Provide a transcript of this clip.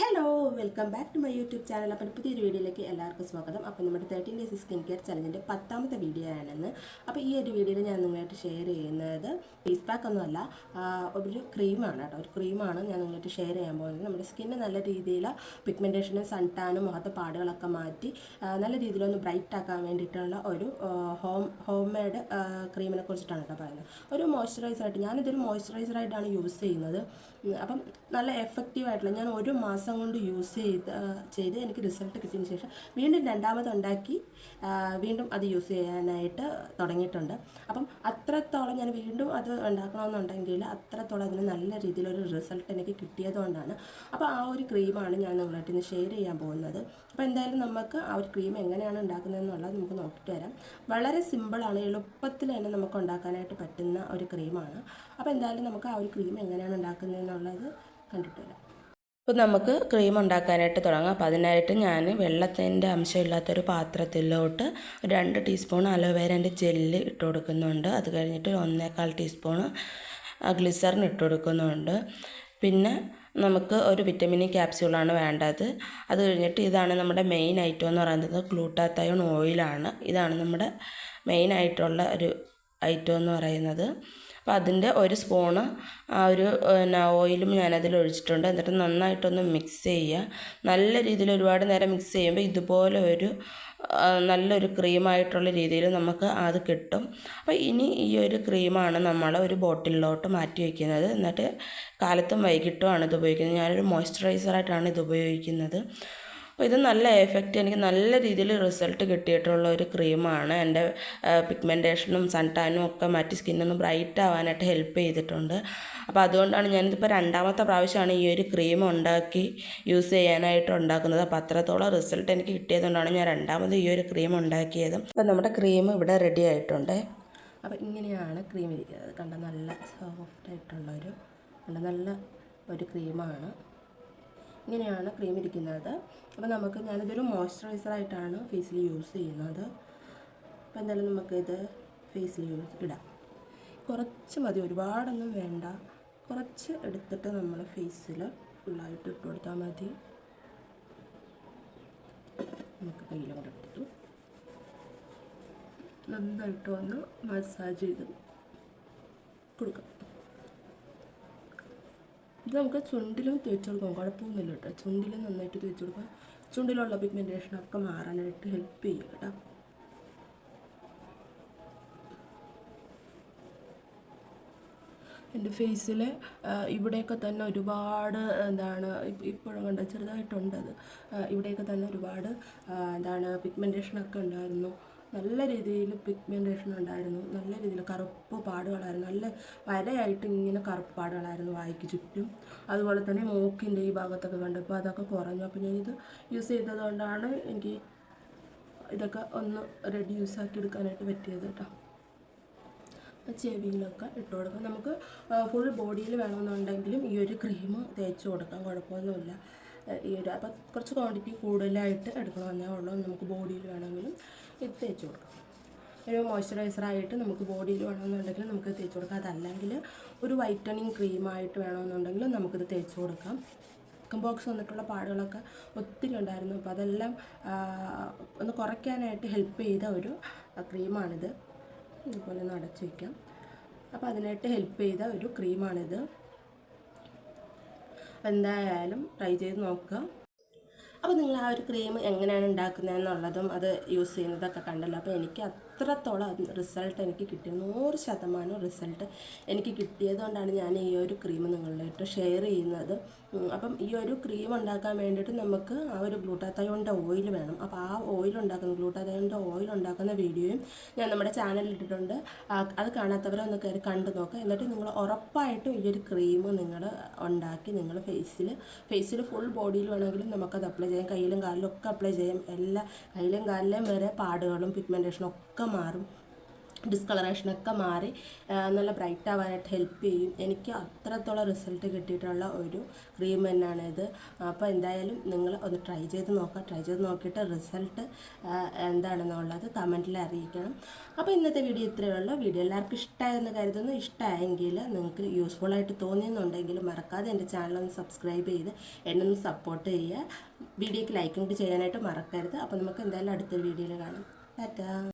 Hello welcome back to my YouTube channel അപ്പോൾ പുതിയൊരു വീഡിയോയിലേക്ക് എല്ലാവർക്കും സ്വാഗതം. അപ്പോൾ നമ്മുടെ തേർട്ടീൻ ഡേയ്സ് സ്കിൻ കെയർ ചലഞ്ചിന്റെ പത്താമത്തെ വീഡിയോ ആണെന്ന്. അപ്പോൾ ഈ ഒരു വീഡിയോയിൽ ഞാൻ നിങ്ങളായിട്ട് ഷെയർ ചെയ്യുന്നത് ഫേസ് പാക്ക് ഒന്നുമല്ല ഒരു ക്രീമാണ് കേട്ടോ. ഒരു ക്രീമാണ് ഞാൻ നിങ്ങളായിട്ട് ഷെയർ ചെയ്യാൻ പോകുന്നത്. നമ്മുടെ സ്കിന്ന് നല്ല രീതിയിൽ പിഗ്മെന്റേഷനും സൺടാനും മുഖത്തെ പാടുകളൊക്കെ മാറ്റി നല്ല രീതിയിലൊന്ന് ബ്രൈറ്റ് ആക്കാൻ വേണ്ടിയിട്ടുള്ള ഒരു ഹോം ഹോം മെയ്ഡ് ക്രീമിനെ കുറിച്ചിട്ടാണ് കേട്ടോ പറയുന്നത്. ഒരു മോയ്സ്ചറൈസറായിട്ട് ഞാനിതൊരു മോയ്സ്ചറൈസറായിട്ടാണ് യൂസ് ചെയ്യുന്നത്. അപ്പം നല്ല എഫക്റ്റീവ് ആയിട്ടുള്ള ഞാൻ ഒരു മാസം കൊണ്ട് യൂസ് ചെയ്ത് ചെയ്ത് എനിക്ക് റിസൾട്ട് കിട്ടിയതിന് ശേഷം വീണ്ടും രണ്ടാമത് ഉണ്ടാക്കി വീണ്ടും അത് യൂസ് ചെയ്യാനായിട്ട് തുടങ്ങിയിട്ടുണ്ട്. അപ്പം അത്രത്തോളം ഞാൻ വീണ്ടും അത് ഉണ്ടാക്കണമെന്നുണ്ടെങ്കിൽ അത്രത്തോളം അതിന് നല്ല രീതിയിലൊരു റിസൾട്ട് എനിക്ക് കിട്ടിയതുകൊണ്ടാണ് അപ്പോൾ ആ ഒരു ക്രീമാണ് ഞാൻ നിങ്ങളായിട്ട് ഇന്ന് ഷെയർ ചെയ്യാൻ പോകുന്നത്. അപ്പോൾ എന്തായാലും നമുക്ക് ആ ഒരു ക്രീം എങ്ങനെയാണ് ഉണ്ടാക്കുന്നതെന്നുള്ളത് നമുക്ക് നോക്കിയിട്ട് വരാം. വളരെ സിമ്പിളാണ് എളുപ്പത്തിൽ തന്നെ നമുക്ക് ഉണ്ടാക്കാനായിട്ട് പറ്റുന്ന ഒരു ക്രീമാണ് അപ്പോൾ എന്തായാലും നമുക്ക് ആ ഒരു ക്രീം എങ്ങനെയാണ് ഉണ്ടാക്കുന്നതെന്നുള്ളത് കണ്ടിട്ട് വരാം. നമുക്ക് ക്രീം ഉണ്ടാക്കാനായിട്ട് തുടങ്ങാം. അപ്പോൾ അതിനായിട്ട് ഞാൻ വെള്ളത്തിന്റെ അംശമില്ലാത്തൊരു പാത്രത്തിലോട്ട് രണ്ട് ടീസ്പൂൺ അലോവേരന്റെ ജെല്ല് ഇട്ട് കൊടുക്കുന്നുണ്ട്. അത് കഴിഞ്ഞിട്ട് ഒന്നേകാൽ ടീസ്പൂൺ ഗ്ലിസറിൻ ഇട്ട് കൊടുക്കുന്നുണ്ട്. പിന്നെ നമുക്ക് ഒരു വിറ്റമിൻ ക്യാപ്സ്യൂളാണ് വേണ്ടത്. അത് കഴിഞ്ഞിട്ട് ഇതാണ് നമ്മുടെ മെയിൻ ഐറ്റം എന്ന് പറയുന്നത് ഗ്ലൂട്ടാത്തയോൺ ഓയിലാണ് ഇതാണ് നമ്മുടെ മെയിൻ ആയിട്ടുള്ള ഒരു ഐറ്റം എന്ന് പറയുന്നത്. അപ്പോൾ അതിന്റെ ഒരു സ്പൂണ് ആ ഒരു പിന്നെ ഓയിലും ഞാനതിൽ ഒഴിച്ചിട്ടുണ്ട്. എന്നിട്ട് നന്നായിട്ടൊന്ന് മിക്സ് ചെയ്യുക. നല്ല രീതിയിൽ ഒരുപാട് നേരം മിക്സ് ചെയ്യുമ്പോൾ ഇതുപോലെ ഒരു നല്ലൊരു ക്രീമായിട്ടുള്ള രീതിയിൽ നമുക്ക് അത് കിട്ടും. അപ്പോൾ ഇനി ഈ ഒരു ക്രീമാണ് നമ്മൾ ഒരു ബോട്ടിലിലോട്ട് മാറ്റി വയ്ക്കുന്നത്. എന്നിട്ട് കാലത്തും വൈകിട്ടുമാണ് ഇത് ഉപയോഗിക്കുന്നത്. ഞാനൊരു മോയ്സ്ചറൈസറായിട്ടാണ് ഇത് ഉപയോഗിക്കുന്നത്. അപ്പോൾ ഇത് നല്ല എഫക്റ്റ് എനിക്ക് നല്ല രീതിയിൽ റിസൾട്ട് കിട്ടിയിട്ടുള്ള ഒരു ക്രീമാണ് എന്റെ പിഗ്മെന്റേഷനും സൺടാനും ഒക്കെ മാറ്റി സ്കിന്നൊന്ന് ബ്രൈറ്റ് ആവാനായിട്ട് ഹെൽപ്പ് ചെയ്തിട്ടുണ്ട്. അപ്പോൾ അതുകൊണ്ടാണ് ഞാനിതിപ്പോൾ രണ്ടാമത്തെ പ്രാവശ്യമാണ് ഈ ഒരു ക്രീം ഉണ്ടാക്കി യൂസ് ചെയ്യാനായിട്ട് ഉണ്ടാക്കുന്നത്. അപ്പോൾ അത്രത്തോളം റിസൾട്ട് എനിക്ക് കിട്ടിയതുകൊണ്ടാണ് ഞാൻ രണ്ടാമത് ഈ ഒരു ക്രീം ഉണ്ടാക്കിയത്. അപ്പോൾ നമ്മുടെ ക്രീം ഇവിടെ റെഡി ആയിട്ടുണ്ട്. അപ്പോൾ ഇങ്ങനെയാണ് ക്രീം ഇരിക്കുന്നത്. കണ്ട? നല്ല സോഫ്റ്റ് ആയിട്ടുള്ള ഒരു കണ്ട നല്ല ഒരു ക്രീമാണ് ഇങ്ങനെയാണ് ക്രീം ഇരിക്കുന്നത്. അപ്പോൾ നമുക്ക് ഞാനിതൊരു മോയ്സ്ചറൈസറായിട്ടാണ് ഫേസിൽ യൂസ് ചെയ്യുന്നത്. അപ്പോൾ എന്തായാലും നമുക്കിത് ഫേസിൽ യൂസ് ഇടാം. കുറച്ച് മതി ഒരുപാടൊന്നും വേണ്ട. കുറച്ച് എടുത്തിട്ട് നമ്മൾ ഫേസിൽ ഫുള്ളായിട്ട് ഇട്ട് കൊടുത്താൽ മതി. നമുക്ക് കയ്യിലും കൂടെ എടുത്തിട്ട്. നന്നായിട്ട് ഒന്ന് മസാജ് ചെയ്ത് കൊടുക്കാം. ഇത് നമുക്ക് ചുണ്ടിലും തേച്ച് കൊടുക്കാം കുഴപ്പമൊന്നുമില്ല കേട്ടോ. ചുണ്ടിലും നന്നായിട്ട് തേച്ച് കൊടുക്കാം ചുണ്ടിലുള്ള പിഗ്മെന്റേഷനൊക്കെ മാറാനായിട്ട് ഹെൽപ്പ് ചെയ്യും കേട്ടോ. എന്റെ ഫേസിൽ ഇവിടെയൊക്കെ തന്നെ ഒരുപാട് എന്താണ് ഇപ്പ- ഇപ്പോഴും കണ്ട ചെറുതായിട്ടുണ്ട് അത്. ഇവിടെയൊക്കെ തന്നെ ഒരുപാട് എന്താണ് പിഗ്മെന്റേഷനൊക്കെ ഉണ്ടായിരുന്നു. നല്ല രീതിയിൽ പിഗ്മെന്റേഷൻ ഉണ്ടായിരുന്നു. നല്ല രീതിയിൽ കറുപ്പ് പാടുകളായിരുന്നു. നല്ല വരയായിട്ട് ഇങ്ങനെ കറുപ്പ് പാടുകളായിരുന്നു വായിക്ക് ചുറ്റും. അതുപോലെ തന്നെ മൂക്കിന്റെ ഈ ഭാഗത്തൊക്കെ കണ്ടപ്പോൾ അതൊക്കെ കുറഞ്ഞു. അപ്പോൾ ഞാനിത് യൂസ് ചെയ്തത് കൊണ്ടാണ് എനിക്ക് ഇതൊക്കെ ഒന്ന് റെഡ്യൂസ് ആക്കി എടുക്കാനായിട്ട് പറ്റിയത് കേട്ടോ. ചെവിയിലൊക്കെ ഇട്ട് കൊടുക്കാം. നമുക്ക് ഫുൾ ബോഡിയിൽ വേണമെന്നുണ്ടെങ്കിലും ഈ ഒരു ക്രീം തേച്ച് കൊടുക്കാം. കുഴപ്പമൊന്നുമില്ല. ഈ ഒരു അപ്പം കുറച്ച് ക്വാണ്ടിറ്റി കൂടുതലായിട്ട് എടുക്കണമെന്നേ ഉള്ളൂ. നമുക്ക് ബോഡിയിൽ വേണമെങ്കിലും ഇത് തേച്ച് കൊടുക്കാം. ഒരു മോയ്സ്ചറൈസറായിട്ട് നമുക്ക് ബോഡിയിൽ വേണമെന്നുണ്ടെങ്കിൽ നമുക്ക് തേച്ച് കൊടുക്കാം. അതല്ലെങ്കിൽ ഒരു വൈറ്റനിങ് ക്രീമായിട്ട് വേണമെന്നുണ്ടെങ്കിൽ നമുക്കിത് തേച്ച് കൊടുക്കാം. ചിക്കൻ ബോക്സ് വന്നിട്ടുള്ള പാടുകളൊക്കെ ഒത്തിരി ഉണ്ടായിരുന്നു. അപ്പോൾ അതെല്ലാം ഒന്ന് കുറയ്ക്കാനായിട്ട് ഹെൽപ്പ് ചെയ്ത ഒരു ക്രീമാണിത് ഇതുപോലെ ഒന്ന് അടച്ചു വയ്ക്കാം അപ്പോൾ അതിനായിട്ട് ഹെൽപ്പ് ചെയ്ത ഒരു ക്രീമാണിത് അപ്പോൾ എന്തായാലും ട്രൈ ചെയ്ത് നോക്കുക. അപ്പോൾ നിങ്ങൾ ആ ഒരു ക്രീം എങ്ങനെയാണ് ഉണ്ടാക്കുന്നതെന്നുള്ളതും അത് യൂസ് ചെയ്യുന്നതൊക്കെ കണ്ടല്ലോ. അപ്പോൾ എനിക്ക് അത്രത്തോളം റിസൾട്ട് എനിക്ക് കിട്ടി. നൂറ് ശതമാനം റിസൾട്ട് എനിക്ക് കിട്ടിയതുകൊണ്ടാണ് ഞാൻ ഈ ഒരു ക്രീം നിങ്ങളിലോട്ട് ഷെയർ ചെയ്യുന്നത്. അപ്പം ഈ ഒരു ക്രീം ഉണ്ടാക്കാൻ വേണ്ടിയിട്ട് നമുക്ക് ആ ഒരു ഗ്ലൂട്ടാത്തയോണിന്റെ ഓയിൽ വേണം. അപ്പോൾ ആ ഓയിൽ ഉണ്ടാക്കുന്ന ഗ്ലൂട്ടാത്തയോണിന്റെ ഓയിൽ ഉണ്ടാക്കുന്ന വീഡിയോയും ഞാൻ നമ്മുടെ ചാനലിൽ ഇട്ടിട്ടുണ്ട്. അത് അത് കാണാത്തവരൊന്ന് കയറി കണ്ടു നോക്കുക എന്നിട്ട് നിങ്ങൾ ഉറപ്പായിട്ടും ഈ ഒരു ക്രീം നിങ്ങൾ ഉണ്ടാക്കി നിങ്ങൾ ഫേസിൽ ഫേസിൽ ഫുൾ ബോഡിയിൽ വേണമെങ്കിലും നമുക്കത് അപ്ലൈ ചെയ്യാം. കയ്യിലും കാലിലും ഒക്കെ അപ്ലൈ ചെയ്യാം. എല്ലാ കയ്യിലും കാലിലും വരെ പാടുകളും പിഗ്മെന്റേഷനും ഒക്കെ മാറും. ഡിസ്കളറേഷനൊക്കെ മാറി നല്ല ബ്രൈറ്റ് ആവാനായിട്ട് ഹെൽപ്പ് ചെയ്യും. എനിക്ക് അത്രത്തോളം റിസൾട്ട് കിട്ടിയിട്ടുള്ള ഒരു ക്രീം തന്നെയാണ് ഇത്. അപ്പോൾ എന്തായാലും നിങ്ങൾ ഒന്ന് ട്രൈ ചെയ്ത് നോക്കുക. ട്രൈ ചെയ്ത് നോക്കിയിട്ട് റിസൾട്ട് എന്താണെന്നുള്ളത് കമന്റിൽ അറിയിക്കണം. അപ്പോൾ ഇന്നത്തെ വീഡിയോ ഇത്രയേ ഉള്ളൂ. വീഡിയോ എല്ലാവർക്കും ഇഷ്ടമായെന്ന് കരുതുന്നു. ഇഷ്ടമായെങ്കിൽ നിങ്ങൾക്ക് യൂസ്ഫുൾ ആയിട്ട് തോന്നിയെന്നുണ്ടെങ്കിൽ മറക്കാതെ എന്റെ ചാനൽ ഒന്ന് സബ്സ്ക്രൈബ് ചെയ്ത് എന്നെ ഒന്ന് സപ്പോർട്ട് ചെയ്യുക. വീഡിയോക്ക് ലൈക്കും ചെയ്യാനായിട്ട് മറക്കരുത്. അപ്പോൾ നമുക്ക് എന്തായാലും അടുത്തൊരു വീഡിയോയിൽ കാണാം. ടാറ്റാ